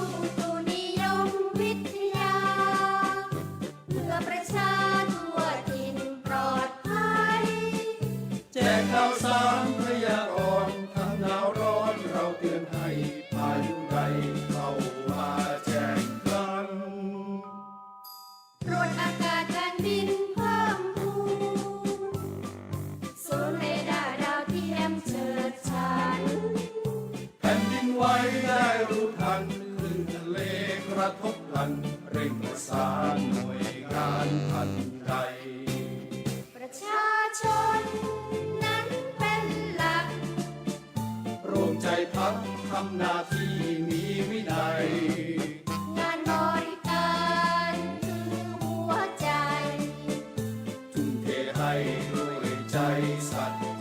ม ใจศรัท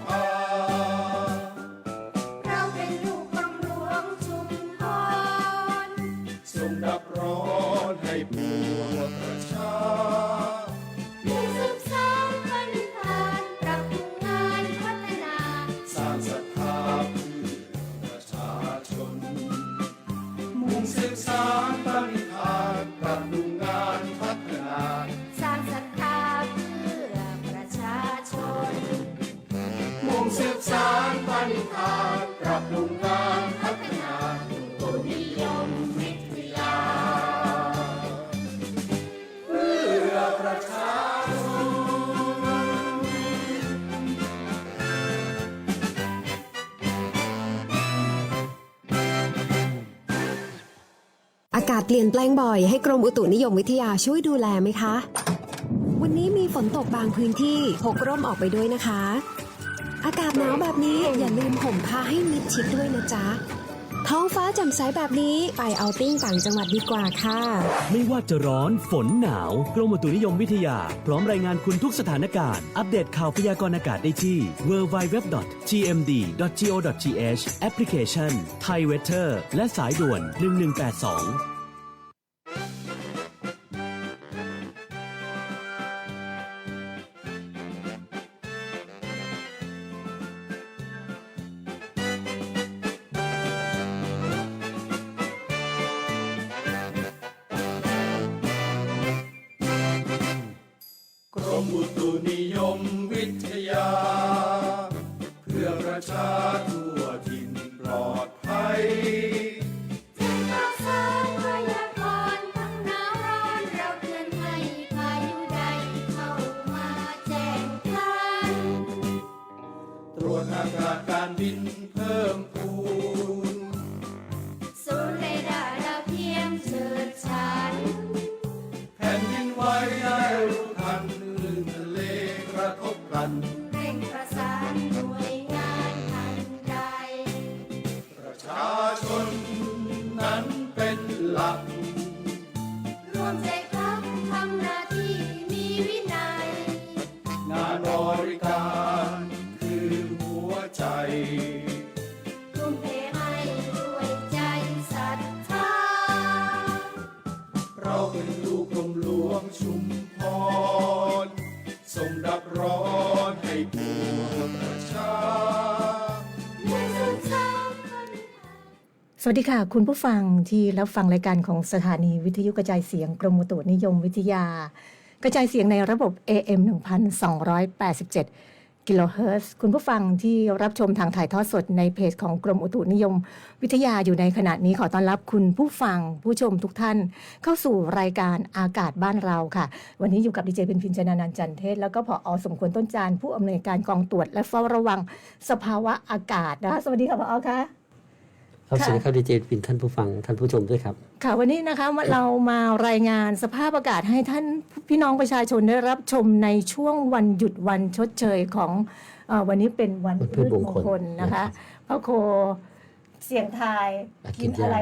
อากาศเปลี่ยนแปลงบ่อยให้กรมอุตุนิยมวิทยาช่วยดูแลไหมคะ วันนี้มีฝนตกบางพื้นที่พกร่มออกไปด้วยนะคะ อากาศหนาวแบบนี้อย่าลืมห่มผ้าให้มิดชิดด้วยนะจ๊ะ ท้องฟ้าแจ่มใสแบบนี้ไปเอาติ้งต่างจังหวัดดีกว่าค่ะ ไม่ว่าจะร้อนฝนหนาวกรมอุตุนิยมวิทยา พร้อมรายงานคุณทุกสถานการณ์ อัปเดตข่าวพยากรณ์อากาศได้ที่ www.gmd.go.th แอปพลิเคชัน Thai Weather และสายด่วน 1182 ประชาทั่วถิ่นปลอดภัยแจ้งข่าวสารพยากรณ์ทั้งหนาวร้อนเราเตือนให้พายุใดเข้ามาแจ้งทัน ตรวจอากาศการบินเพิ่ม เป็นลูกกรมหลวงชุมพรทรงดับร้อนให้ปวงประชาเพื่อสืบสานปณิธานสวัสดีค่ะ คุณผู้ฟังที่รับฟังรายการของสถานีวิทยุกระจายเสียงกรมอุตุนิยมวิทยา กระจายเสียงในระบบ AM 1287 กิโลเฮิรตซ์คุณผู้ฟังที่รับชมทางถ่ายทอดสดในเพจของกรมอุตุนิยม วิทยาอยู่ในขณะนี้ขอต้อนรับคุณผู้ฟังผู้ชมทุกท่าน เข้าสู่รายการอากาศบ้านเราค่ะ วันนี้อยู่กับดีเจเป็นพินชนานันจันเทศ แล้วก็ผอสมควรต้นจานผู้อำนวยการกองตรวจและเฝ้าระวังสภาวะอากาศนะคะสวัสดีค่ะผอค่ะ ครับค่ะสวัสดีครับดีเจปินท่านผู้ฟังท่านผู้ชมด้วยครับ ค่ะวันนี้นะคะเรามารายงานสภาพอากาศให้ท่านพี่น้องประชาชนได้รับชมในช่วงวันหยุดวันชดเชยของเออวันนี้เป็นวันวันพืพืชชมมงงคลคลนะคะพระโคเสียงทายอะกิกินนหญ้า อะไร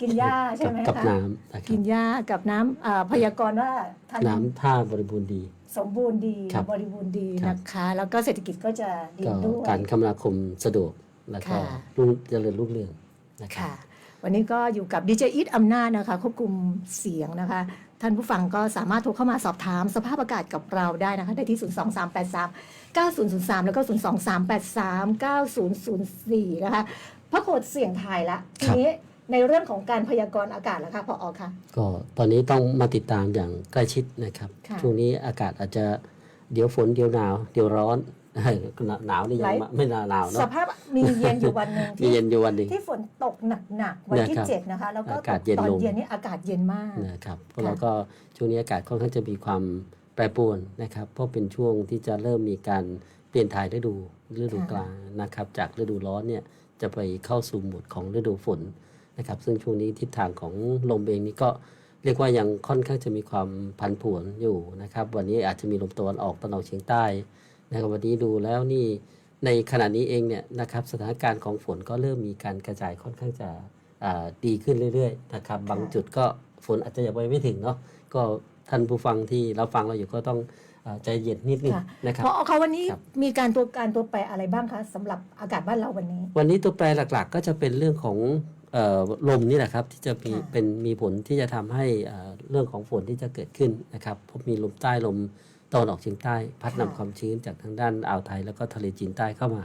กินหญ้าใช่ไหมกับคะน้ำนะครักิบนหญ้ากับน้ำอ่าพยากรณ์ว่าทันน้ำท่าบริบูรณ์ดี สมบูรณ์ดีครับบริบูรณ์ดีครับ นะคะ แล้วก็เศรษฐกิจก็จะดีก็ด้วย การคมนาคมสะดวกแล้วก็ค่ะ รุ่งเจริญรุ่งเรือง นะครับค่ะวันนี้ก็อยู่กับดีเจอิทอำนาจนะคะ ควบคุมเสียงนะคะ ท่านผู้ฟังก็สามารถโทรเข้ามาสอบถามสภาพอากาศกับเราได้นะคะ ได้ที่ 0 2 3 8 3 9 0 0 3 แล้วก็ 0 2 3 8 3 9 0 0 4 นะคะพระโคดเสียงไทายละทีนี้ในเรื่องของการพยากรณ์อากาศแล้วคะพออคะก็ตอนนี้ต้องมาติดตามอย่างใกล้ชิดนะครับ ค่ะ ช่วงนี้อากาศอาจจะเดี๋ยวฝนเดี๋ยวหนาว เดี๋ยวร้อน หนาวนี่ยังไม่ไม่หนาวสเนาะภาพมีเย็นอยู่วันหนึ่งมีที่เย็นอยู่วันหนึ่งที่ฝนตกหนักๆวันที่นะครับเจ็ดนะคะ แล้วก็อาตกาศกเย็นตอนลงเย็นนี่อากาศเย็นมากนะครับเพค่ะราะเราก็ช่วงนี้อากาศค่อนข้างจะมีความแปรปรวนนะครับเพราะเป็นช่วงที่จะเริ่มมีการเปลี่ยนถ่ายฤดูฤดูกลางนะครับจากฤดูร้อนเนี่ยจะไปเข้าสู่โหมดของฤดูฝนนะครับซึ่งช่วงนี้ทิศทางของลมเองนี่ก็เรียกว่ายังค่อนข้างจะมีความผันผวนอยู่นะครับวันนี้อาจจะมีลมตะวันออกตะวันออกเฉียงใต้ นะครับวันนี้ดูแล้วนี่ในขณะนี้เองเนี่ยนะครับสถานการณ์ของฝนก็เริ่มมีการกระจายค่อนข้างจะอ่าดีขึ้นเรื่อยๆนะครับบางจุดก็ฝนอาจจะยังไปไม่ถึงเนาะก็ท่านผู้ฟังที่เราฟังเราอยู่ก็ต้องอ่าใจเย็นนิดนึงค่ะนะครับพอคะวันนี้ครับมีการตัวการตัวแปรอะไรบ้างคะสำหรับอากาศบ้านเราวันนี้ วันนี้ตัวแปรหลักๆ ก็จะเป็นเรื่องของเอ่อลมนี่แหละครับที่จะมีค่ะเป็นมีผลที่จะทำให้เอ่อเรื่องของฝนที่จะเกิดขึ้นนะครับเพราะมีลมใต้ลม ตะวันออกเฉียงใต้ พัดนำความชื้นจากทางด้านอ่าวไทยแล้วก็ทะเลจีนใต้เข้ามา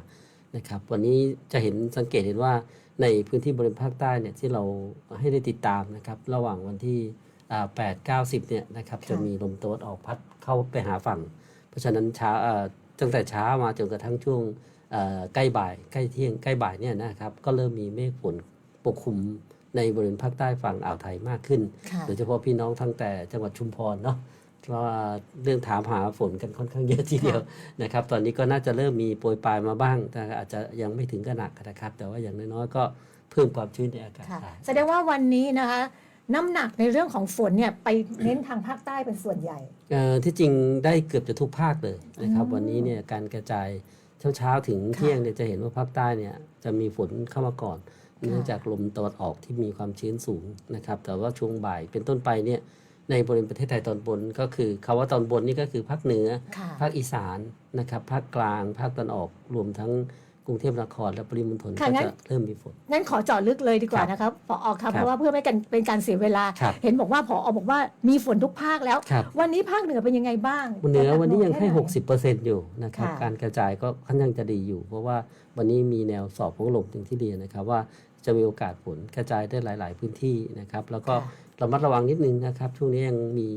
นะครับ วันนี้จะเห็นสังเกตเห็นว่าในพื้นที่บริเวณภาคใต้เนี่ยที่เราให้ได้ติดตามนะครับ ระหว่างวันที่อ่า8 9 10เนี่ยนะครับค่ะจะมีลมตะวันออกพัดเข้าไปหาฝั่ง เพราะฉะนั้นเช้าเอ่อตั้งแต่เช้ามาจนกระทั่งช่วงเอ่อใกล้บ่ายใกล้เที่ยงใกล้บ่ายเนี่ยนะครับก็เริ่มมีเมฆฝนปกคลุมในบริเวณภาคใต้ฝั่งอ่าวไทยมากขึ้นค่ะโดยเฉพาะพี่น้องทั้งแต่จังหวัดชุมพรเนาะ เพราะว่าเรื่องถามหาฝนกันค่อนข้างเยอะทีเดียวนะครับ ตอนนี้ก็น่าจะเริ่มมีโปรยปลายมาบ้าง แต่อาจจะยังไม่ถึงขนาดนะครับ แต่ว่าอย่างน้อยๆก็เพิ่มความชื้นในอากาศค่ะได้แสดงว่าวันนี้นะคะน้ำหนักในเรื่องของฝนเนี่ยไปเน้นทางภาคใต้เป็นส่วนใหญ่เอ่อที่จริงได้เกือบจะทุกภาคเลยนะครับอืมวันนี้เนี่ยการกระจายเช้าๆถึงค่ะเที่ยงเนี่ยจะเห็นว่าภาคใต้เนี่ยจะมีฝนเข้ามาก่อนค่ะเนื่องจากลมตะวันออกที่มีความชื้นสูงนะครับ แต่ว่าช่วงบ่ายเป็นต้นไปเนี่ย ในบริเวณประเทศไทยตอนบนก็คือคาว่าตอนบนนี่ก็คือภาคเหนือ ค่ะ ภาคอีสานนะครับภาคกลาง ภาคตะวันออกรวมทั้งกรุงเทพมหานครและปริมณฑลค่ะก็งั้น จะเริ่มมีฝนงั้นขอเจาะลึกเลยดีกว่าครับนะครับพออครัครับบเพราะว่าเพื่อไม่กันเป็นการเสียเวลา ครับเห็นบอกว่าพออบอกว่ามีฝนทุกภาคแล้ว ครับ วันนี้ภาคเหนือเป็นยังไงบ้างวันเหนือวันนี้ยังให้แค่ไหน60%อยู่นะครับค่ะ การกระจายก็ค่อนข้างจะดีอยู่ เพราะว่าวันนี้มีแนวสอบของลมถึงที่เรียนนะครับว่าจะมีโอกาสฝนกระจายได้หลาย ๆ พื้นที่นะครับแล้วก็ค่ะ ระมัดระวังนิดนึงนะครับ ช่วงนี้ยังมี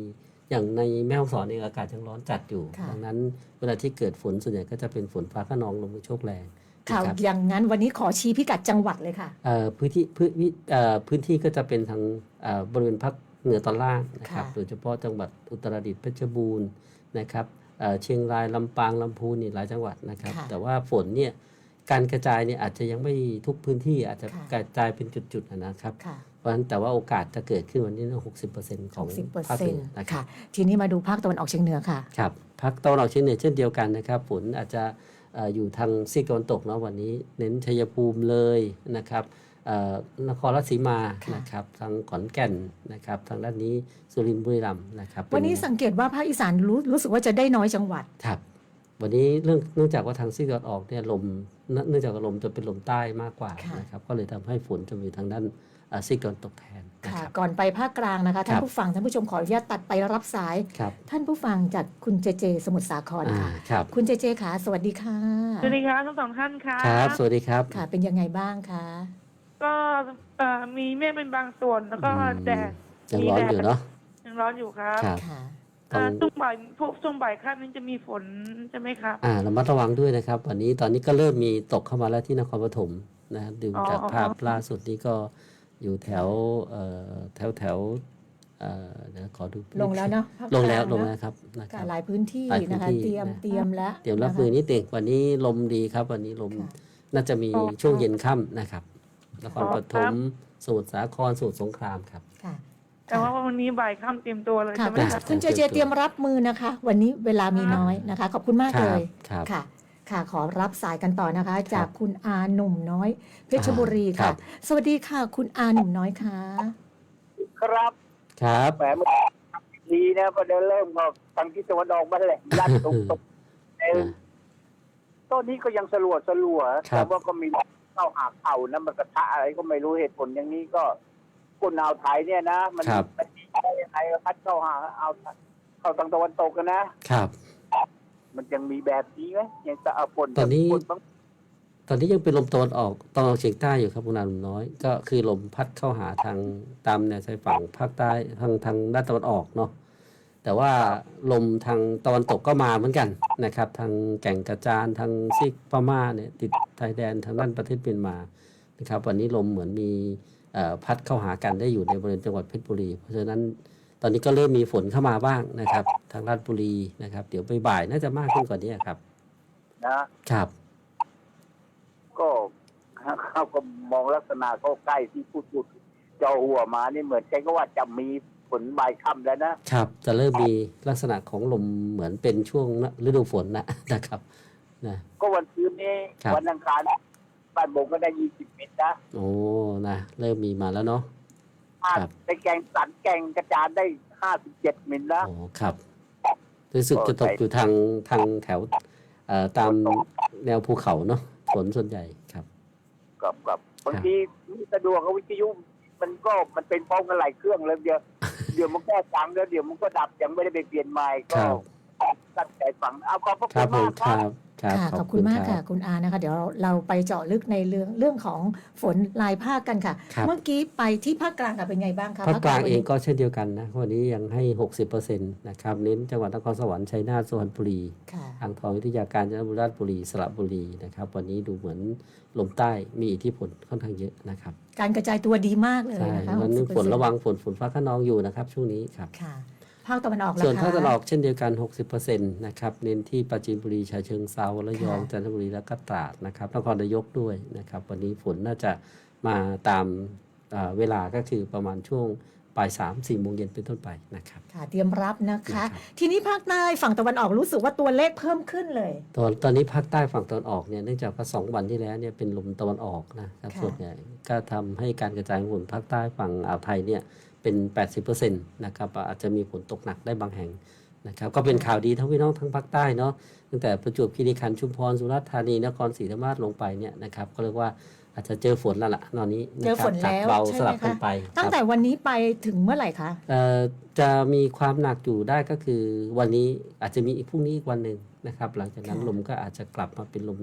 อย่างในแม่ฮ่องสอนเองอากาศยังร้อนจัดอยู่ ค่ะ ดังนั้นเวลาที่เกิดฝนส่วนใหญ่ก็จะเป็นฝนฟ้าขนองลมกระโชกแรงข่าวนะครับอย่างนั้นวันนี้ขอชี้พิกัดจังหวัดเลยค่ะ เอ่อพื้นที่พื้นวิเอ่อพื้นที่ก็จะเป็นทางเอ่อบริเวณภาคเหนือตอนล่างนะครับค่ะ โดยเฉพาะจังหวัดอุตรดิตถ์เพชรบูรณ์นะครับเอ่อเชียงรายลำปางลำพูนนี่หลายจังหวัดนะครับ ค่ะแต่ว่าฝนเนี่ยการกระจายเนี่ยอาจจะยังไม่ทุกพื้นที่อาจจะค่ะ กระจายเป็นจุดๆนะครับ ค่ะเพ ราะฉะนั้นแต่ว่าโอกาสจะเกิดขึ้นวันนี้หกสิบเปอร์เซ็นต์ของ60เปอร์ภาคเซ็เหนนืต์อนะครัค่ะบทีนี้มาดูภาคตะวันออกเฉียงเหนือค่ะครับภาคตะวันออกเฉียงเหนือเช่นเดียวกันนะครับฝนอาจจะเอ่ออยู่ทางซีกตะวันตกเนาะวันนี้ เน้นชัยภูมิเลยนะครับเอ่อนครราชสีมาค่ะนะครับทางขอนแก่นนะครับทางด้านนี้สุรินทร์บุรีรัมย์นะครับ วันนี้เป็สังเกตว่าภาคอีสานรู้รู้สึกว่าจะได้น้อยจังหวัดครับวันนี้เรื่องเนื่องจากว่าทางซีกตะวันออกเนี่ยลมเนื่องเนื่องจากว่าลมจะเป็นลมใต้มากกว่าค่ะนะครับก็เลยทำให้ฝนจะมีทางด้านเอ่อ ซีกตะวันตกแทนนะค่ะครับก่อนไปภาคกลางนะคะ ท่านครับผู้ฟังท่านผู้ชมขออนุญาตตัดไปรับสายครับท่านผู้ฟังจากคุณเจเจ สมุทรสาครอ่าค่ะครับคุณเจเจค่ะสวัสดีค่ะสวัสดีครับทั้งสองท่านครับครับ สวัสดีครับค่ะ เป็นยังไงบ้างคะก็เอ่อมีเมฆเป็นบางส่วนแล้วก็อืมแดดยังร้อนอยู่เนาะยังร้อนอยู่ครับครับค่ะต้ออ่างช่วงบ่ายพวกช่วงบ่ายค่ำนี้จะมีฝนใช่ไหมครับอ่าระมัดระวังด้วยนะครับ วันนี้ตอนนี้ก็เริ่มมีตกเข้ามาแล้วที่นครปฐมนะครับดูอ๋อจากภาพอ๋อล่าสุดนี้ก็ อยู่แถวเอ่อแถวแถวเอ่อเดี๋ยวขอดูลงแล้วเนาะภาคลงแล้วกาลงเนแล้วอะครับนะคค่ะรับหลายพื้นที่หลายพื้นนะคะที่เตรียมนะเตรียมแล้วเตรียมรับมือนิดเด็กวันนี้ลมดีครับ วันนี้ลมค่ะน่าจะมีอ๋อช่วงเย็นค่ำนะครับนครอ๋อปฐครัมบสมุทรสาครสมุทรสงครามครับค่ะแต่ว่าวันนี้บ่ายค่ำเตรียมตัวเลยค่ะใช่ไหมคุณครับคุณเจเจเตรียมรับมือนะคะ วันนี้เวลามีน้อยนะคะ ขอบคุณมากคเลรับยครับค่ะ ค่ะขอรับสายกันต่อนะคะ จากคุณอาหนุ่มน้อย เพชรอ่าบุรีครัค่ะ บ สวัสดีค่ะ คุณอาหนุ่มน้อยค่ะครับครับ แหมเมื่อทีนะพอเดินเริ่มก็ทางทิศตะวันออกมันแหละลัดตกตกเออต้นนี้ก็ยังสลัวสลัวครัแต่บว่าก็มีเข้าหาเข่านะมันกระทะอะไรก็ไม่รู้เหตุผลอย่างนี้ก็คนอ่าวไทยเนี่ยนะ มันครับ มันได้ยังไงพัดเข้าหาเอาวเข้าทางตะวันตกกันนะครับ มันยังมีแบบนี้ไหมยังจะเอาฝนตอนนี้ฝนบ้างตอนนี้ยังเป็นลมตะวันออกตะวันออกเฉียงใต้อยู่ครับคุณอาหนุ่มน้อย ก็คือลมพัดเข้าหาทางตามแนวชายฝั่งภาคใต้ทางทางด้านตะวันออกเนาะแต่ว่าลมทางตะวันตกก็มาเหมือนกันนะครับ ทางแก่งกระจานทางซีกพม่าเนี่ยติดชายแดนทางด้านประเทศเมียนมานะครับ วันนี้ลมเหมือนมีเอ่อพัดเข้าหากันได้อยู่ในบริเวณจังหวัดเพชรบุรี เพราะฉะนั้น ตอนนี้ก็เริ่มมีฝนเข้ามาบ้างนะครับ ทางราชบุรีนะครับ เดี๋ยวบ่ายๆน่าจะมากขึ้นกว่านี้ครับ นะครับ ก็เขาก็มองลักษณะเขาใกล้ที่พูดพูดจอหัวมานี่เหมือนใจก็ว่าจะมีฝนบ่ายค่ำแล้วนะครับ จะเริ่มมีลักษณะของลมเหมือนเป็นช่วงฤดูฝนนะนะครับนะก็วันคืนนี้ครับวันอังคารบ้านบงก็ได้ยี่สิบเมตรนะโอ้นะเริ่มมีมาแล้วเนาะ ครับ ในแกงสันแกงกระจานได้ห้าสิบเจ็ดมิลนะโอ้ครับรู้สึกก็จะตกใช่อยู่ทางทางแถวเอ่อตามแนวภูเขาเนาะฝนส่วนใหญ่ครับ กับกับบางทีไม่สะดวกกับวิทยุมันก็มันเป็นพร้อมกันหลายเครื่องเลยเดียว เดี๋ยวมันก็จังแล้วเดี๋ยวมันก็ดับยังไม่ได้ไปเปลี่ยนใหม่คก็รับ ตั้งใจฟังเอาขอบพระคคุรับณผมมากคครัรับบ ครับค่ะขอบคุณมากรัค่ะ คุณอานะคะ เดี๋ยวเราไปเจาะลึกในเรื่องเรื่องของฝนลายภาคกันค่ะ ครับเมื่อกี้ไปที่ภาคกลางค่ะเป็นไงบ้างคะภาคกลางวันเองนี้ก็เช่นเดียวกันนะวันนี้ยังให้ 60%นะครับเน้นจังหวัดนครสวรรค์ชัยนาทสุพรรณบุรี ค่ะอ่างทองวิทยาการจันทบุรีราชบุรีสระบุรีนะครับวันนี้ดูเหมือนลมใต้มีอิทธิพลค่อนข้างเยอะนะครับการกระจายตัวดีมากเลยใช่นะคะวันนี้60%ฝนระวังฝนฝนฟ้าขนองอยู่นะครับช่วงนี้ครับ ค่ะ ภาคตะวันออกล่ะส่วนคะภาคตะวันออกเช่นเดียวกัน 60%นะครับ เน้นที่ปราจีนบุรีฉะเชิงเซาระยองค่ะจันทบุรี และก็ตราดนะครับ นครนายกด้วยนะครับ วันนี้ฝนน่าจะมาตามเอ่อเวลาก็คือประมาณช่วงบ่ายสามสี่โมงเย็นเป็นต้นไปนะครับ ค่ะ เตรียมรับนะคะนะครับทีนี้ภาคใต้ฝั่งตะวันออกรู้สึกว่าตัวเลขเพิ่มขึ้นเลย ตอนตอนนี้ภาคใต้ฝั่งตะวันออกเนี่ยเนื่องจากว่าสองวันที่แล้วเนี่ยเป็นลมตะวันออกนะครับค่ะส่วนใหญ่ก็ทำให้การกระจายของฝนภาคใต้ฝั่งอ่าวไทยเนี่ย เป็น 80%นะครับอาจจะมีฝนตกหนักได้บางแห่งนะครับก็เป็นข่าวดีทั้งพี่น้องทั้งภาคใต้เนาะตั้งแต่ประจวบคีรีขันธ์ชุมพรสุราษฎร์ธานีนครศรีธรรมราชลงไปเนี่ยนะครับก็เรียกว่าอาจจะเจอฝนแล้วล่ะตอนนี้ะเจอฝนครับแล้วจากเบาใช่สไหมลับกันคะไป ตั้งครับแต่วันนี้ไปถึงเมื่อไหร่คะเอ่อจะมีความหนักอยู่ได้ก็คือวันนี้อาจจะมีอีกพรุ่งนี้อีกวันหนึ่งนะครับ หลังจากนั้นค่ะลมก็อาจจะกลับมาเป็นลม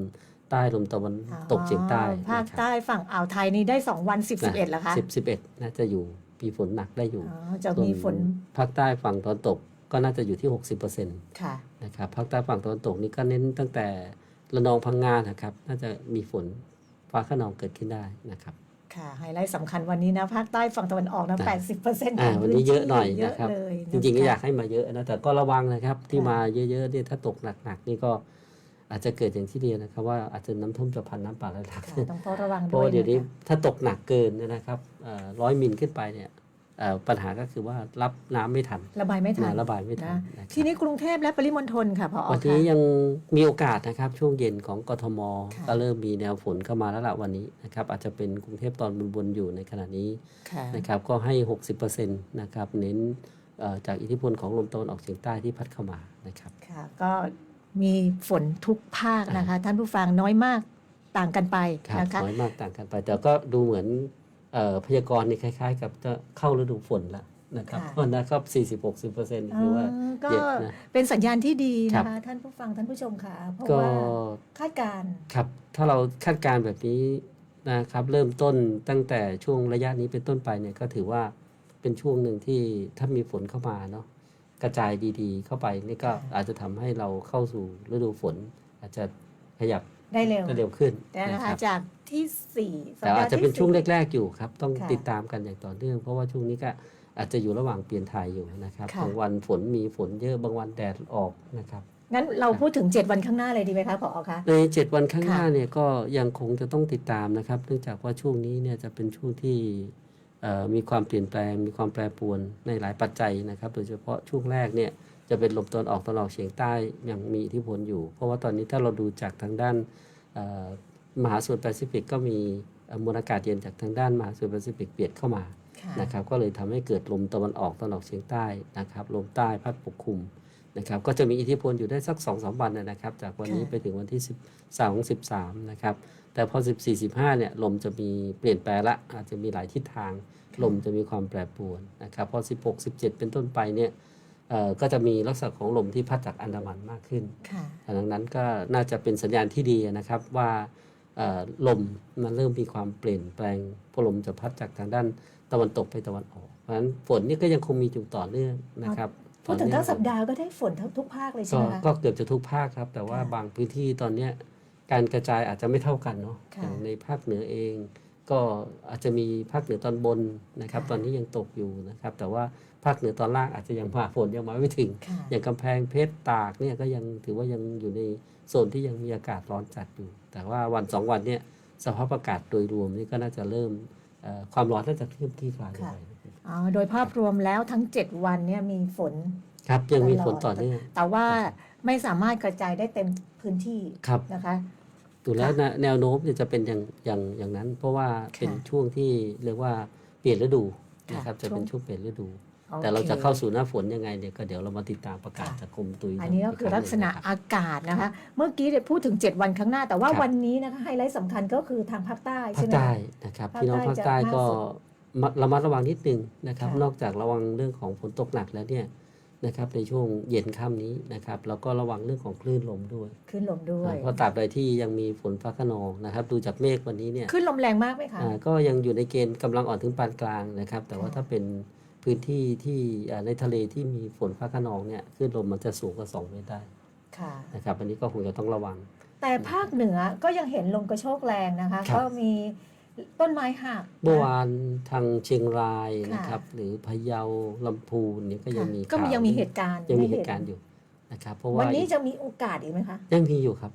ใต้ลมตะวันตกเฉียงใต้อ๋อภาคใต้ฝั่งอ่าวไทยนี่ได้ 2 วัน 10 11แล้วคะสิบสิบเอ็ดน่าจะอยู่ มีฝนหนักได้อยู่อ๋อจะส่วนมีฝนภาคใต้ฝั่งตะวันตกก็น่าจะอยู่ที่ 60%นค่ะะครับภาคใต้ฝั่งตะวันตกนี่ก็เน้นตั้งแต่ระนองพังงานะครับ น่าจะมีฝนฟ้าขนองเกิดขึ้นได้นะครับค่ะไฮไลท์สำคัญวันนี้นะภาคใต้ฝั่งตะวันออกนะนะ80เปอร์เซ็นต์อ่าวันนี้เยอะหน่อยเยอะนะครับเลยจริงๆก็นะคะอยากให้มาเยอะนะแต่ก็ระวังนะครับ ที่ค่ะมาเยอะๆเนี่ยถ้าตกหนักๆนี่ก็ อาจจะเกิดอย่างที่เรียนนะครับว่าอาจจะน้ำท่วมจะพันน้ำป่าไหลหลากค่ะต้องเฝ้าระวังเพด้ราะวยว่าเดี๋ยวนี้ะคะถ้าตกหนักเกินเนยนะครับร้อยมิลขึ้นไปเนี่ยเอ่อปัญหาก็คือว่ารับน้ำไม่ทัน ระบายไม่ทันนะระบายไม่ทันนะนะครับทีนี้กรุงเทพและปริมณฑลค่ะพอวันค่ะนี้ยังมีโอกาสนะครับ ช่วงเย็นของกทมค่ะก็เริ่มมีแนวฝนเข้ามาแล้วละวันนี้นะครับอาจจะเป็นกรุงเทพตอนบนๆอยู่ในขณะนี้ค่ะนะครับก็ให้ 60%นะครับเน้นเอ่อจากอิทธิพลของลมตะวันออกเฉียงใต้ที่พัดเข้ามานะครับค่ะก็ มีฝนทุกภาคนะคะ ท่านผู้ฟังน้อยมากต่างกันไปครับนะคะน้อยมากต่างกันไป แต่ก็ดูเหมือนเอ่อพยากรณ์นี่คล้ายๆ กับจะเข้าฤดูฝนแล้วนะครับค่ะเพราะนะครับ 40-60%คือว่าอ่าก็เยอะนะเป็นสัญญาณที่ดีครันะบคะท่านผู้ฟังท่านผู้ชมค่ะ เพราะก็ว่าคาดการณ์ครับ ถ้าเราคาดการณ์แบบนี้นะครับเริ่มต้นตั้งแต่ช่วงระยะนี้เป็นต้นไปเนี่ยก็ถือว่าเป็นช่วงหนึ่งที่ถ้ามีฝนเข้ามาเนาะ กระจายดีๆ เข้าไปนี่ก็ค่ะอาจจะทำให้เราเข้าสู่ฤดูฝน อาจจะขยับได้เร็วได้เร็วขึ้นนะนะคคะรับจากที่สี่สัปแต่ดอาจจะเป็นช่วงที่สี่แรก ๆ อยู่ครับ ต้องค่ะติดตามกันอย่างต่อเนื่อง เพราะว่าช่วงนี้ก็อาจจะอยู่ระหว่างเปลี่ยนถ่ายอยู่นะครับค่ะบางวันฝนมีฝนเยอะบางวันแดดออกนะครับงั้นเราพูดถึง 7 วันข้างหน้าเลยดีไหมคะผอคะในเจ็ดวันข้างหน้าค่ะเนี่ยก็ยังคงจะต้องติดตามนะครับ เนื่องจากว่าช่วงนี้เนี่ยจะเป็นช่วงที่เอ่อ มีความเปลี่ยนแปลง มีความแปรปรวนในหลายปัจจัยนะครับ โดยเฉพาะช่วงแรกเนี่ยจะเป็นลมตะวันออกตะวันออกเฉียงใต้ยังมีอิทธิพลอยู่ เพราะว่าตอนนี้ถ้าเราดูจากทางด้านเอ่อมหาสมุทรแปซิฟิกก็มีเอ่อมวลอากาศเย็นจากทางด้านมหาสมุทรแปซิฟิกเปลี่ยนเข้ามาค่ะนะครับก็เลยทำให้เกิดลมตะวันออกตะวันออกเฉียงใต้นะครับลมใต้พัดปกคลุมนะครับก็จะมีอิทธิพลอยู่ได้สัก2อสวันนะนะครับ จากวันนี้ค่ะไปถึงวันที่12 13นะครับ แต่พอ 14 15เนี่ยลมจะมีเปลี่ยนแปลงละอาจจะมีหลายทิศทาง ลมจะมีความแปรปรวนนะครับพอ 16 17 เป็นต้นไปเนี่ยเอ่อก็จะมีลักษณะของลมที่พัดจากอันดามันมากขึ้นค่ะดังนั้นก็น่าจะเป็นสัญญาณที่ดีนะครับว่าเอ่อลมมันเริ่มมีความเปลี่ยนแปลงเพราะลมจะพัดจากทางด้านตะวันตกไปตะวันออก เพราะฉะนั้นฝนนี่ก็ยังคงมีอยู่ต่อเนื่องนะครับพูดถึงต่อเนื่อทั้งสัปดาห์ก็ได้ฝนทั้งทุกภาคเลยใช่ก็ไหมคะก็เกือบจะทุกภาคครับ แต่ว่าค่ะบางพื้นที่ตอนเนี้ย การกระจายอาจจะไม่เท่ากันเนาะค่ะอย่างในภาคเหนือเอง ก็อาจจะมีภาคเหนือตอนบนนะครับ ค่ะ ตอนนี้ยังตกอยู่นะครับ แต่ว่าภาคเหนือตอนล่างอาจจะยังมาฝนยังมาไม่ถึง ค่ะ อย่างกำแพงเพชรตากเนี่ยก็ยังถือว่ายังอยู่ในโซนที่ยังมีอากาศร้อนจัดอยู่ แต่ว่าวันสองวันเนี่ยสภาพอากาศโดยรวมนี่ก็น่าจะเริ่มเอ่อความร้อนน่าจะเริ่มที่คลายลงค่ะไปอ๋อโดยภาพรวมแล้วทั้ง 7 วันเนี่ยมีฝน ครับยังมีตลอดฝนต่อเนื่อง แต่ว่าไม่สามารถกระจายได้เต็มพื้นที่ครับ นะคะ ดูแล้วนะแนวโน้มเนี่ยจะเป็นอย่างอย่างอย่างนั้น เพราะว่าเป็นค่ะช่วงที่เรียกว่าเปลี่ยนฤดูค่ะนะครับจะเป็นช่วงเปลี่ยนฤดูโอคแต่เราจะเข้าสู่หน้าฝนยังไงเนี่ยก็เดี๋ยวเรามาติดตามประกาศค่ะจากกรมอุตุนิยมอันนี้ก็คือรั้ลังกหษนึ่งณะนะครับอากาศนะคะ เมื่อกี้เนี่ยพูดถึง 7 วันข้างหน้า แต่ว่าครับวันนี้นะคะไฮไลท์สำคัญก็คือทางภาคใต้ภาใช่คไหมใต้คะนะครับภาคพี่น้องใต้ภาคใต้จะมากก็สุดมะระมัดระวังนิดนึงนะครับค่ะนอกจากระวังเรื่องของฝนตกหนักแล้วเนี่ย นะครับในช่วงเย็นค่ำนี้นะครับแล้วก็ระวังเรื่องของคลื่นลมด้วยขึ้นลมด้วยเพราะตราบใดที่ยังมีฝนฟ้าขนองนะครับ ดูจากเมฆวันนี้เนี่ยขึ้นลมแรงมากไหมคะ อ่าก็ยังอยู่ในเกณฑ์กำลังอ่อนถึงปานกลางนะครับ แต่ว่าค่ะ ถ้าเป็นพื้นที่ที่อ่าในทะเลที่มีฝนฟ้าขนองเนี่ยคลื่นลมมันจะสูงกว่า2เมตรได้ค่ะ นะครับอันนี้ก็คงจะต้องระวัง แต่ภาคเหนือก็ยังเห็นลมกระโชกแรงนะคะ ครับ ก็มี ต้นไม้หักเมื่อวานทางเชียงรายค่ะนะครับ หรือพะเยาลำพูนเนี่ยก็ยังค่ะมีก็มีข่าวยังมีเหตุการณ์ยังมีให้เหนตุการณ์อยู่นะครับ เพราะวัว่านนี้จะมีโอกาสอีกไหมคะยังมีอยู่ครับ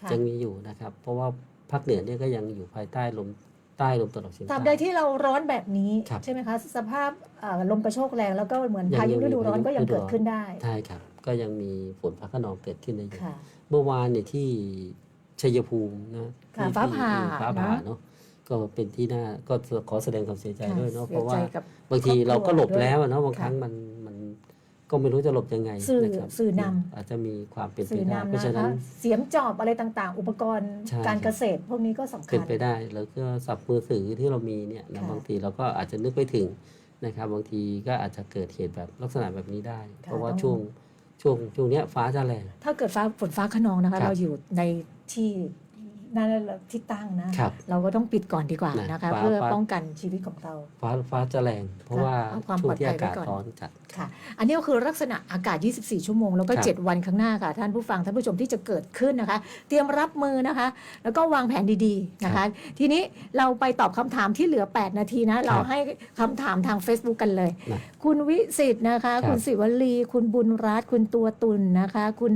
ค่ะยังมีอยู่นะครับ เพราะว่าภาคเหนือเนี่ยก็ยังอยู่ภายใต้ลมใต้ลมตะวันออกเฉียงตราบใต้ใดที่เราร้อนแบบนี้ครับใช่ไหมคะ สภาพเอ่อลมกระโชกแรงแล้วก็เหมือนยังพายุยังมีฤดูร้อนพายุก็ยังฤดูเกิดร้อนขึ้นได้ใช่ครับ ก็ยังมีฝนฟ้าขนองเกิดขึ้นได้อยู่ค่ะเมื่อวานเนี่ยที่ชัยภูมินะค่ะที่ฟ้าที่ผ่าฟ้าผ่านะเนาะ ก็เป็นที่น่าก็ขอแสดงความเสียใจด้วยเนาะเสีเพยราะใจว่ากับบางทีครอบครัวเราก็หลบด้วยแล้วอะเนาะบางค่ะครั้งมันมันก็ไม่รู้จะหลบยังไงสื่อนะครับสื่อนำอาจจะมีความเป็นไปสื่อได้นำเพราะนะฉะนั้คะนเสียมจอบอะไรต่างๆ อุปกรณ์ใช่การครับเกษตร พวกนี้ก็สำคัเป็นญไปได้ แล้วก็สับมือถือที่เรามีเนี่ยนะค่ะบางทีเราก็อาจจะนึกไม่ถึงนะครับบางทีก็อาจจะเกิดเหตุแบบลักษณะแบบนี้ได้ เพราะว่าช่วงช่วงช่วงเนี้ยฟ้าจะแรงถ้าเกิดฟ้าฝนฟ้าขนองนะครัคะบเราอยู่ในที่ นั่นแหละที่ตั้งนะ ครับเราก็ต้องปิดก่อนดีกว่านะนะคะฟ้าเพื่อฟ้า ป้องกันชีวิตของเรา ฟ้าฟ้าจะแรง เพราะว่าเอาความช่วงที่ปลอดภัอายไว้กาศก่อน ร้อนจัด ค่ะ อันนี้ก็คือลักษณะอากาศ 24 ชั่วโมง แล้วก็ ครับ 7 วันข้างหน้าค่ะ ท่านผู้ฟังท่านผู้ชมที่จะเกิดขึ้นนะคะ เตรียมรับมือนะคะ แล้วก็วางแผนดีๆนะคะ ทีนี้เราไปตอบคำถามที่เหลือ 8 นาทีนะ เราให้คำถามทาง Facebook กันเลย นะคุณวิสิตนะคะครับคุณสิวลี คุณบุญรัตน์คุณตัวตุนนะคะ คุณ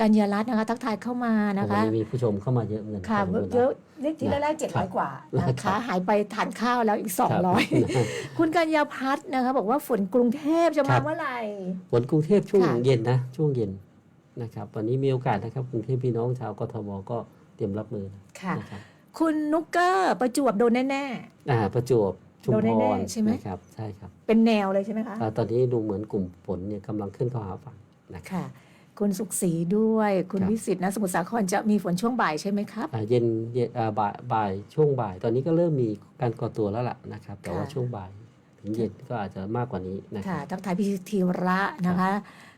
กัญญารัตน์นะคะ ทักทายเข้ามานะวัคะนนี้มีผู้ชมเข้ามาเยอะเหมือนกันค่ะขอบณเยอะนนี่ทีแรกๆเจ็ดร้อยกว่าครันะบคะหายไปทานข้าวแล้วอีกครับ200 คุณกัญญาพัฒน์นะคะ บอกว่าฝนกรุงเทพจะครัมาบเมื่อไหร่ฝนกรุงเทพช่วงค่ะเย็นนะช่วงเย็นนะครับ วันนี้มีโอกาสนะครับกรุงเทพพี่น้องชาวกทมก็เตรียมรับมือค่ะนะครับคุณนุกเกอร์ประจวบโดนแน่อ่าประจวบชุมโดนพแน่รๆใช่ไหมนะครับใช่ครับๆเป็นแนวเลยใช่ไหมคะอ่าตอนนี้ดูเหมือนกลุ่มฝนเนี่ยกำลังขึ้นเข้าหาฝั่งนะครับ ค่ะคุณสุขศรีด้วย คุณครับ วิสิตนะสมุทรสาครจะมีฝนช่วงบ่ายใช่ไหมครับ อ่าเย็นเย็นอ่าบ่ายบ่ายช่วงบ่าย ตอนนี้ก็เริ่มมีการก่อตัวแล้วล่ะนะครับ แต่ว่าค่ะ ช่วงบ่ายถึงเย็นก็อาจจะมากกว่านี้นะคค่ะรับ ทักทายพี่ธีระนะคะ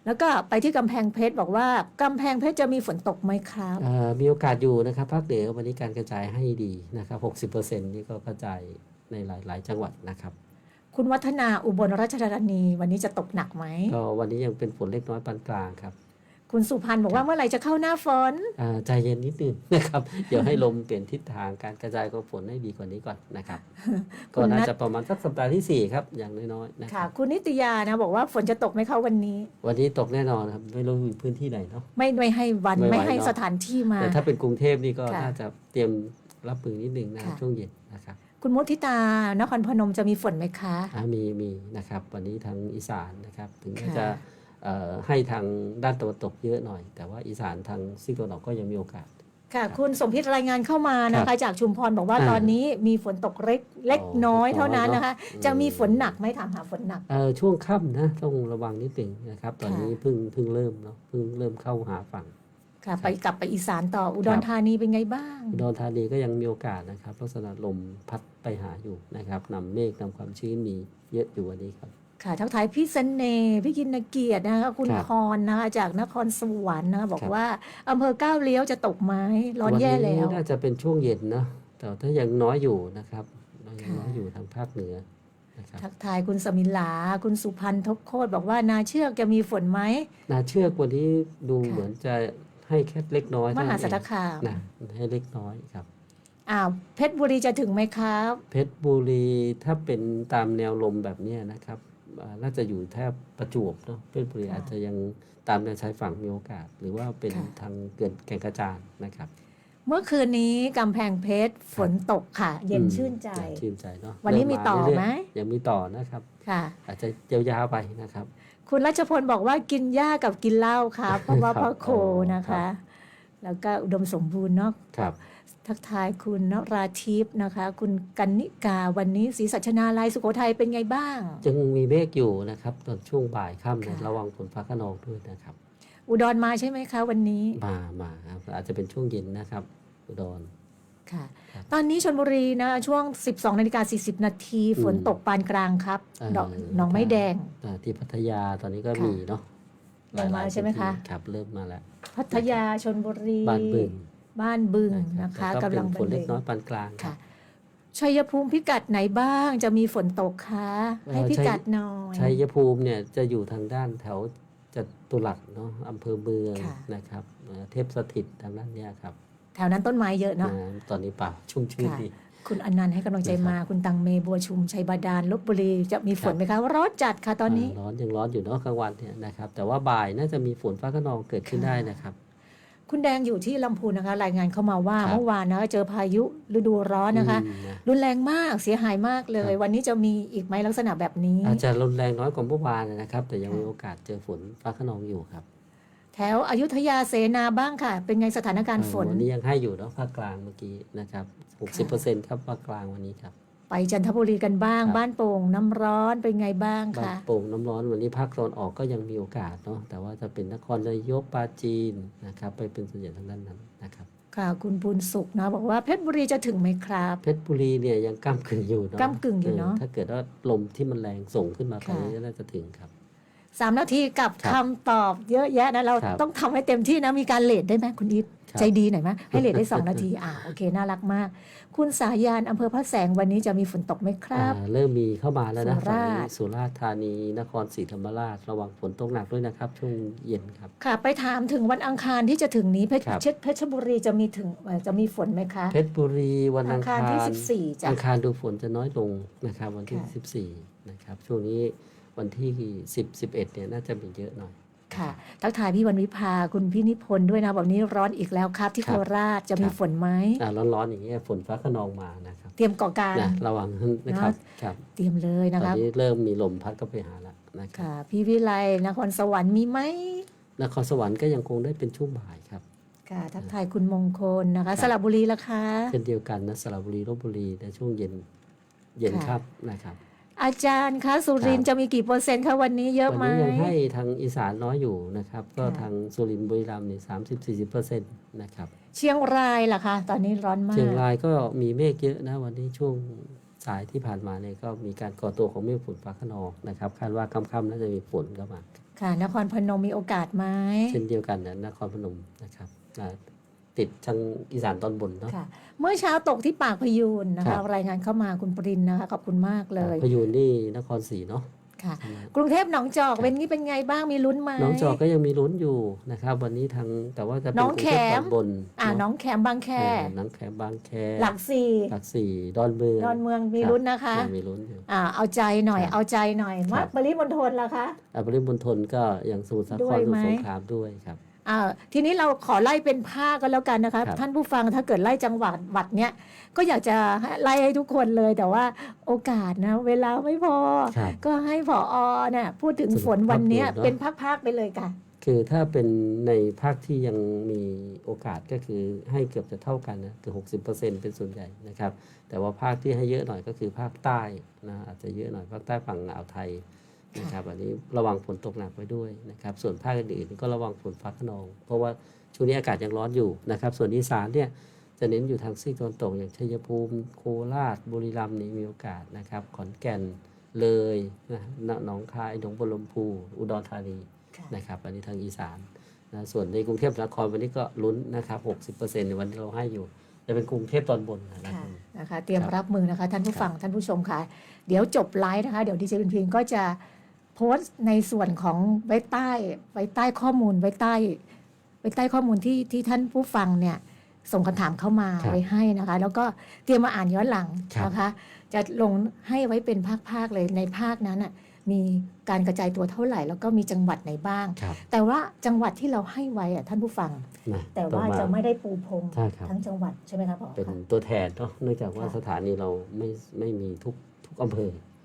แล้วก็ไปที่กำแพงเพชรบอกว่ากำแพงเพชรจะมีฝนตกไหมครับ เอ่อมีโอกาสอยู่นะครับภาคเหนือวันนี้การกระจายให้ดีนะครับ 60%นี่ก็กระจายในหลาย ๆ จังหวัดนะครับ คุณวัฒนาอุบลราชธานีวันนี้จะตกหนักไหม ก็วันนี้ยังเป็นฝนเล็กน้อยปานกลางครับ คุณสุพันธ์บอกว่าเมื่อไหร่จะเข้าหน้าฝนอ่าใจเย็นนิดนึงนะครับ เดี๋ยวให้ลมเปลี่ยนทิศทางการกระจายของฝนให้ดีกว่านี้ก่อนนะครับคุก็ณนัทน่าจะประมาณสักสัปดาห์ที่สี่ครับ อย่างน้อยๆนะคค่ะรับคุณนิตยานะบอกว่าฝนจะตกไหมคะวันนี้ วันนี้ตกแน่นอนครับ ไม่รู้อยู่พื้นที่ไหนเนาะ ไม่ไม่ให้วันไม่ไหวไม่ให้เนอะสถานที่มา แต่ถ้าเป็นกรุงเทพนี่ก็ค่ะน่าจะเตรียมรับมือนิดนึงนะครับค่ะช่วงเย็นนะครับคุณมุทิตานครพนมจะมีฝนไหมคะอ่ามีมีนะครับ วันนี้ทางอีสานนะครับ ถึงแม้ค่ะจะเอ่อ ให้ทางด้านตะวันตกเยอะหน่อย แต่ว่าอีสานทางซีกตะวันออกก็ยังมีโอกาส ค่ะ คุณสมพิษรายงานเข้ามานะครัคะบจากชุมพรบอกว่าอ่าตอนนี้มีฝนตกเล็กเล็กอ๋อน้อยเล็กน้อยเท่านั้นนะคะเนอะจะมีอืมฝนหนักไหม่ถามหาฝนหนักเอ่อช่วงค่ำนะต้องระวังนิดหนึ่งนะครับ ตอนค่ะนี้เพิ่งเพิ่งเริ่มเนาะเพิ่งเริ่มเข้าหาฝั่งค่ะไปกลับไปอีสานต่ออุดรครับธานีเป็นไงบ้าง อุดรธานีก็ยังมีโอกาสนะครับลักษณะลมพัดไปหาอยู่นะครับนำเมฆนำความชื้นมีเยอะอยู่วันนี้ครับ ค่ะทักทายพี่เสน่ห์พี่กินเกียรตินะคะคุณครับพรนะคะจากนครสวรรค์นะคะบอกครับว่าอำเภอก้าวเลี้ยวจะตกไหมร้อนแย่วันแล้นี้ว น่าจะเป็นช่วงเย็นเนาะแต่ถ้ายังน้อยอยู่นะครับยังค่ะน้อยอยู่ทางภาคเหนือนะครับทักทายคุณสมิลา คุณสุพันธ์ทบโคตบอกว่านาเชือกจะมีฝนไหม นาเชือกวันนี้ดูค่ะ เหมือนจะให้แค่เล็กน้อยมเท่หานั้นสารเองคามนะให้เล็กน้อยครับ อ้าวเพชรบุรีจะถึงไหมครับ เพชรบุรีถ้าเป็นตามแนวลมแบบเนี้ยนะครับอ่า น่าจะอยู่แทบประจวบเนาะเพชรบุรีค่ะอาจจะยังตามแนวชายฝั่งมีโอกาส หรือว่าเป็นค่ะทางเกินแก่งกระจานนะครับ เมื่อคืนนี้กำแพงเพชรฝนตกค่ะ เย็นอืมชื่นใจชื่นใจเนาะวันนี้เริ่มีต่อเรื่ยๆไหมยังมีต่อนะครับค่ะ อาจจะยาวๆไปนะครับ คุณรัชพลบอกว่ากินหญ้ากับกินเหล้าครับเพราะว่าครับพระโคอ๋อนะครัคะบแล้วก็อุดมสมบูรณ์เนาะครับ ทักทายคุณนราทิพย์นะคะ คุณกันนิกาวันนี้ศรีสัชนาลัยสุโขทัยเป็นไงบ้างยังมีเมฆอยู่นะครับ ตอนช่วงบ่ายค่ำเนี่ยค่ะ ระวังฝนฟ้าขนองด้วยนะครับ อุดรมาใช่ไหมคะวันนี้มามาครับอาจจะเป็นช่วงเย็นนะครับ อุดร ค่ะ ครับตอนนี้ชนบุรีนะช่วง 12นาฬิกา40นาทีอืมฝนตกปานกลางครับเอ่อ ดอกหนองไม้แดง อ่าที่พัทยาตอนนี้ก็ค่ะมีเนาะลงมาลยๆใช่ไหมคะ พื้นที่ครับเริ่มมาแล้ว พัทยาชนบุรี บ้านบึง บ้านบึงนะนะครัคะบแต่กำลังเป็นฝนเล็กบรรน้อยเลงปานกลางครัค่ะบชัยภูมิพิกัดไหนบ้างจะมีฝนตกคะเอ่อให้พิชัยกัดหน่อยชัยภูมิเนี่ยจะอยู่ทางด้านแถวจตุรัสเนาะอำเภอเมืองค่ะนะครับเอ่อเทพสถิตทางด้านเนี้ยครับ แถวนั้นต้นไม้เยอะเนาะอ่าตอนนี้เปล่าชุ่มชื้นค่ะดีคุณอนันต์ให้กำลังใจนะครับมาคุณตังเมบัวชุมชัยบาดาลลบบุรีจะมีฝนไหมคะร้อนจัดค่ะตอนนี้าร้อนยังร้อนอยู่เนาะกลางวันเนี่ยนะครับ แต่ว่าบ่ายน่าจะมีฝนฟ้าขนองเกิดขึ้นค่ะได้นะครับ คุณแดงอยู่ที่ลำพูนนะคะ รายงานเข้ามาว่าครับเมื่อวานนะเจอพายุฤดูร้อนนะคะ อืมนะ รุนแรงมากเสียหายมากเลยครับวันนี้จะมีอีกไหมลักษณะแบบนี้ อาจจะรุนแรงน้อยกว่าเมื่อวานนะครับ แต่ยังค่ะมีโอกาสเจอฝนฟ้าขนองอยู่ครับแถวอยุธยาเสนาบ้างค่ะ เป็นไงสถานการณ์ฝน วันนี้ยังให้อยู่เนาะภาคกลางเมื่อกี้นะครับ60%ครับภาคกลางวันนี้ครับ ไปจันทบุรีกันบ้าง ครับ บ้านโป่งน้ำร้อนเป็นไงบ้างบ้านคะโป่งน้ำร้อนวันนี้ภาคตะวันออกก็ยังมีโอกาสเนาะแต่ว่าจะเป็นนครนายกปราจีนนะครับไปเป็นส่วนใหญ่ทางด้านนั้นนะครับค่ะ คุณบุญสุขนะ บอกว่าเพชรบุรีจะถึงไหมครับ เพชรบุรีเนี่ยยังก้ากึ่งอยู่เนาะก้ำกึ่งอยู่เนอะถ้าเกิดว่าลมที่มันแรงส่งขึ้นมาตอนค่ะนี้ก็น่าจะถึงครับ สามนาทีกับครับคำตอบเยอะแยะนะเราครับ ต้องทำให้เต็มที่นะมีการเลทได้ไหมคุณอีทครับ ใจดีหน่อยไหมให้เลทได้2นาทีอ่าโอเค น่ารักมาก คุณสายานอำเภอพระแสงวันนี้จะมีฝนตกไหมครับอ่าเริ่มมีเข้ามาแล้วนะสุราษฎร์ตอนนี้สุราษฎร์ธานี นครศรีธรรมราช ระวังฝนตกหนักด้วยนะครับ ช่วงเย็นครับ ค่ะ ไปถามถึงวันอังคารที่จะถึงนี้เพชรครับ เพชรเพชรบุรีจะมีถึงเอ่อจะมีฝนไหมคะ เพชรบุรีวันอังคารที่ 14จ้ะ อังคารดูฝนจะน้อยลงนะครับ วันที่ค่ะ14นะครับ ช่วงนี้วันที่10 11เนี่ยน่าจะมีเยอะหน่อย ค่ะ ทักทายพี่วันวิภาคุณพี่นิพนธ์ด้วยนะแบบนี้ร้อนอีกแล้วครับ ที่ครัโคบราชจะมีครับ ฝนไหมอ่าร้อนๆอย่างเงี้ยฝนฟ้าขนองมานะครับเตรียมก่อการ นะระวังนะครับครับเตรียมเลยตนะอนคะนี้เริ่มมีลมพัดก็ไปหาแล้วนะครับค่ะ พี่วิไลนครสวรรค์มีไหมนครสวรรค์ก็ยังคงได้เป็นช่วงบ่ายครับ ค่ะ ทักทายคุณมงคลนะคะ ครับ สระบุรีละคะ เช่นเดียวกันนะสระบุรีลบบุรีในช่วงเย็นเย็นค่ะ ครับนะครับ อาจารย์คะสุรินทร์ครับจะมีกี่เปอร์เซ็นต์คะวันนี้เยอะวัไหมนี้ยังให้ทางอีสานน้อยอยู่นะครับ ก็ค่ะทางสุรินทร์บุรีรัมย์นี่สามสิบสี่สิบเปอร์เซ็นต์นะครับเชียงรายล่ะคะ ตอนนี้ร้อนมาก เชียงรายก็มีเมฆเยอะนะวันนี้ช่วงสายที่ผ่านมาเนี่ยก็มีการก่อตัวของเมฆฝนฟ้าขนองนะครับคาดว่าค่ำๆน่าจะมีฝนเข้ามาค่ะ นครพนมมีโอกาสไหมเช่นเดียวกันนะนครพนมนะครับอ่า ติดทางอีสานตอนบนเนาะค่ะเมื่อเช้าตกที่ปากพยูนนะครัคะบรายงานเข้ามาคุณปรินนะคะขอบคุณมากเลย พยูนนี่นครศรีเนาะค่ะ กรุงเทพหนองจอกครับเป็นนี้เป็นไงบ้างมีลุ้นไหมน้องจอกก็ยังมีลุ้นอยู่นะครับ วันนี้ทางแต่ว่าจะเป็นน้องกรุงเทพแขตมอนบนอ่าเะน้องแขมบางแคเออน้องแขมบางแค หลักสี่หลักสี่ดอนเมืองดอนเมืองมีครับลุ้นนะคะยังมีลุ้นอยู่อ่าเอาใจหน่อยครับเอาใจหน่อยครัว่าบปริมณฑลล่ะคะอ่าปริมณฑลก็อย่างสมุทรสาด้ครวยสมุไหมทรสงครามด้วยครับอ่า ทีนี้เราขอไล่เป็นภาคกันแล้วกันนะคะครับท่านผู้ฟังถ้าเกิดไล่จังหวัดวัดเนี้ยก็อยากจะไล่ให้ทุกคนเลยแต่ว่าโอกาสนะเวลาไม่พอครับก็ให้ผอเนี่ยพูดถึงสรุปฝนวันเนี้ยภาพรวมเนอะเป็นภาคๆไปเลยค่ะ คือถ้าเป็นในภาคที่ยังมีโอกาสก็คือให้เกือบจะเท่ากันนะคือ60%เป็นส่วนใหญ่นะครับ แต่ว่าภาคที่ให้เยอะหน่อยก็คือภาคใต้นะอาจจะเยอะหน่อยภาคใต้ฝั่งอ่าวไทย นะครับอันนี้ระวังฝนตกหนักไว้ด้วยนะครับ ส่วนภาคอื่นๆก็ระวังฝนฟ้าขนอง เพราะว่าช่วงนี้อากาศยังร้อนอยู่นะครับ ส่วนอีสานเนี่ยจะเน้นอยู่ทางซีกตะวันตกอย่างชัยภูมิโคราชบุรีรัมย์นี่มีโอกาสนะครับ ขอนแก่นเลยนะหนองคายหนองบัวลำพูอุดรธานีค่ะนะครับอันนี้ทางอีสานนะส่วนในกรุงเทพมหานครวันนี้ก็ลุ้นนะครับ60%ในวันที่เราให้อยู่ จะเป็นกรุงเทพตอนบนนะครับค่ะนะคะ เตรียมครับรับมือนะคะ ท่านผู้ครับฟังท่านผู้ชมค่ะ เดี๋ยวจบไลฟ์นะคะ เดี๋ยวดีเจพินพินก็จะ โพสต์ในส่วนของไว้ใต้ไว้ใต้ข้อมูลไว้ใต้ ไว้ใต้ข้อมูลที่ที่ท่านผู้ฟังเนี่ยส่งคำถามเข้ามาครับไว้ให้นะคะ แล้วก็เตรียมมาอ่านย้อนหลังครับนะคะ จะลงให้ไว้เป็นภาคๆเลยในภาคนั้นน่ะมีการกระจายตัวเท่าไหร่ แล้วก็มีจังหวัดไหนบ้างครับแต่ว่าจังหวัดที่เราให้ไว้อะท่านผู้ฟังนะแต่ว่าองจะไม่ได้ปูพรมใช่ครับทั้งจังหวัดใช่ไหมคะผอเป็นคะตัวแทนเนาะเนื่องจากว่าค่ะสถานีเราไม่ไม่มีทุกทุกอำเภอค่ะ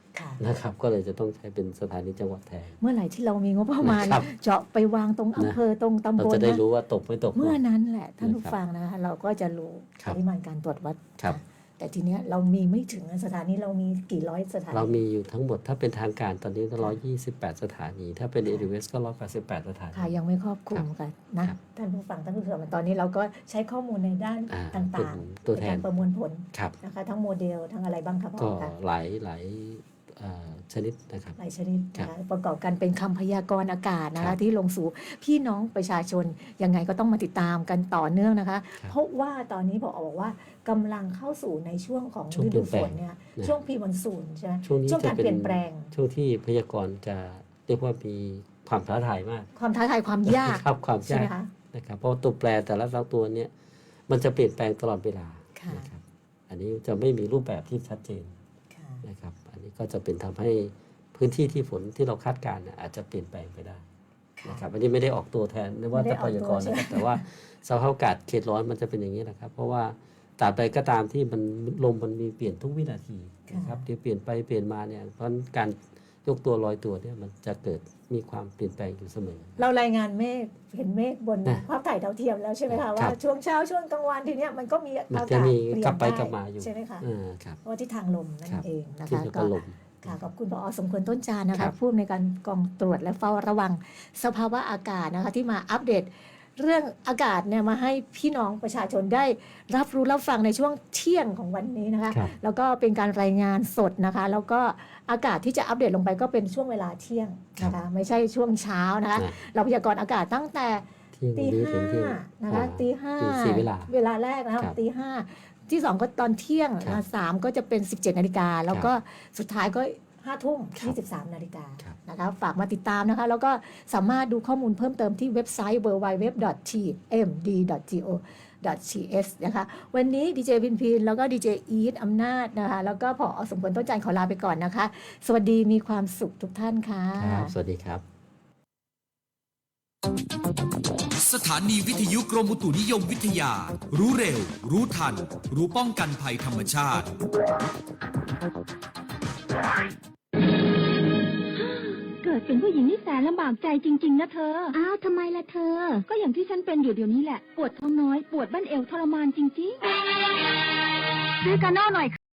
นะครับก็เลยจะต้องใช้เป็นสถานีจังหวัดแทน เมื่อไหร่ที่เรามีงบประมาณครับเจาะไปวางตรงอำเภอตรงตำเราบลจะได้นะรู้ว่าตกไม่ตก เมื่อเนาะนั้นแหละท่านผู้นะครับฟังนะคะเราก็จะรู้ครัปบริมาณการตรวจวัดครับนะแต่ทีเนี้ยเรามีไม่ถึงสถานีเรามีกี่ร้อยสถานี เรามีอยู่ทั้งหมดถ้าเป็นทางการตอนนี้ก็128สถานี ถ้าเป็นเอ w วสก็188สถานี ค่ะ ยังไม่ครอบคลุมกันนะครับท่านผู้ฟังท่านผู้ชมตอนนี้เราก็ใช้ข้อมูลในด้านอ่าต่างเป็นๆตัวแทนในการประมวลผลครับนะคะทั้งโมเดลทั้งอะไรบ้างครับพ่ก็อคะหลายหลายเอ่อ ชนิดนะครับหลายชนิดนะครัคะบประกอบกันเป็นคำพยากรณ์อากาศนะครัคะบที่ลงสู่พี่น้องประชาชนยังไงก็ต้องมาติดตามกันต่อเนื่องนะคะครับเพราะว่าตอนนี้พอบอกว่ากำลังเข้าสู่ในช่วงของช่วงฤเปลี่ดูยนฝแปลงนเนี่ยนะช่วงพีมันซูนใช่ไหมช่วงนี้ช่วงจะการเป็เปลี่นยนแปลง ช่วงที่พยากรณ์จะเรียกว่ามีความท้าทายมาก ความท้าทายความยากครับความใช่ยาไหมกคะนะครับเพราะตัวแปรแต่ละตัวเนี่ยมันจะเปลี่ยนแปลงตลอดเวลาค่ะนะครับอันนี้จะไม่มีรูปแบบที่ชัดเจนค่ะนะครับอั นนี้ก็จะเป็นทำให้พื้นที่ที่ฝนที่เราคาดการณ์เนี่ยอาจจะเปลี่ยนแปลงไปได้ค่ะนะครับอันนี้ไม่ได้ออกตัวแทนหรือว่าไม่ได้จะพยากรณ์ออกตัวนะครับแต่ว่าสภาพอากาศเขตร้อนมันจะเป็นอย่างนี้นะครับ เพราะว่าตราบใดก็ตามที่มันลมมันมีเปลี่ยนทุกวินาทีนะครับเดี๋ยวเปลี่ยนไปเปลี่ยนมาเนี่ยเพราะฉะนั้นการ ยกตัวลอยตัวเนี่ยมันจะเกิดมีความเปลี่ยนแปลงอยู่เสมอ เรารายงานเมฆเห็นเมฆบนนะภาพถ่ายดาวเทียมแล้วใช่ไหมครัคะบว่าช่วงเช้าช่วงกลางวันทีเนี้ยมันก็มีมันอาจะกาศมีเปลี่ยนกลับไปด้กลับมาอยู่ใช่ไหมคะอ่าครับเพราะว่าทิศทางลมนั่ครันบเองนะที่คะจะก็ลม ค่ะขอบคุณพอสมควรต้นจานนะครัคะบ ผู้อำนวยการกองตรวจและเฝ้าระวังสภาวะอากาศนะคะที่มาอัปเดต เรื่องอากาศเนี่ยมาให้พี่น้องประชาชนได้รับรู้รับฟังในช่วงเที่ยงของวันนี้นะคะครับแล้วก็เป็นการรายงานสดนะคะ แล้วก็อากาศที่จะอัปเดตลงไปก็เป็นช่วงเวลาเที่ยงนะคะไม่ใช่ช่วงเช้านะคะนะเราพยากรณ์อากาศตั้งแต่เที่ยงตีวันนี้ถึห้างเที่ยงนะคะอ่าตีห้าตีสี่เวลาเวลาแรกนะคะครับตีห้าที่สองก็ตอนเที่ยงครันะบสามก็จะเป็น 17นาฬิกาแล้วก็สุดท้ายก็ ห้าทุ่มครับยี่สิบสามนาฬิกาครับนะคะฝากมาติดตามนะคะ แล้วก็สามารถดูข้อมูลเพิ่มเติมที่เว็บไซต์ www.tmd.go.th นะคะ วันนี้ดีเจพินพิน แล้วก็ดีเจอีทอำนาจนะคะ แล้วก็ผอสมควรต้นจันทร์ขอลาไปก่อนนะคะ สวัสดีมีความสุขทุกท่านค่ะครับสวัสดีครับ สถานีวิทยุกรมอุตุนิยมวิทยา รู้เร็ว รู้ทัน รู้ป้องกันภัยธรรมชาติ เกิดเป็นผู้หญิงนี่แสนลำบากใจจริง ๆ นะเธอ อ้าวทำไมล่ะเธอ ก็อย่างที่ฉันเป็นอยู่เดี๋ยวนี้แหละ ปวดท้องน้อย ปวดบั้นเอวทรมานจริงๆ ซื้อกานอลหน่อย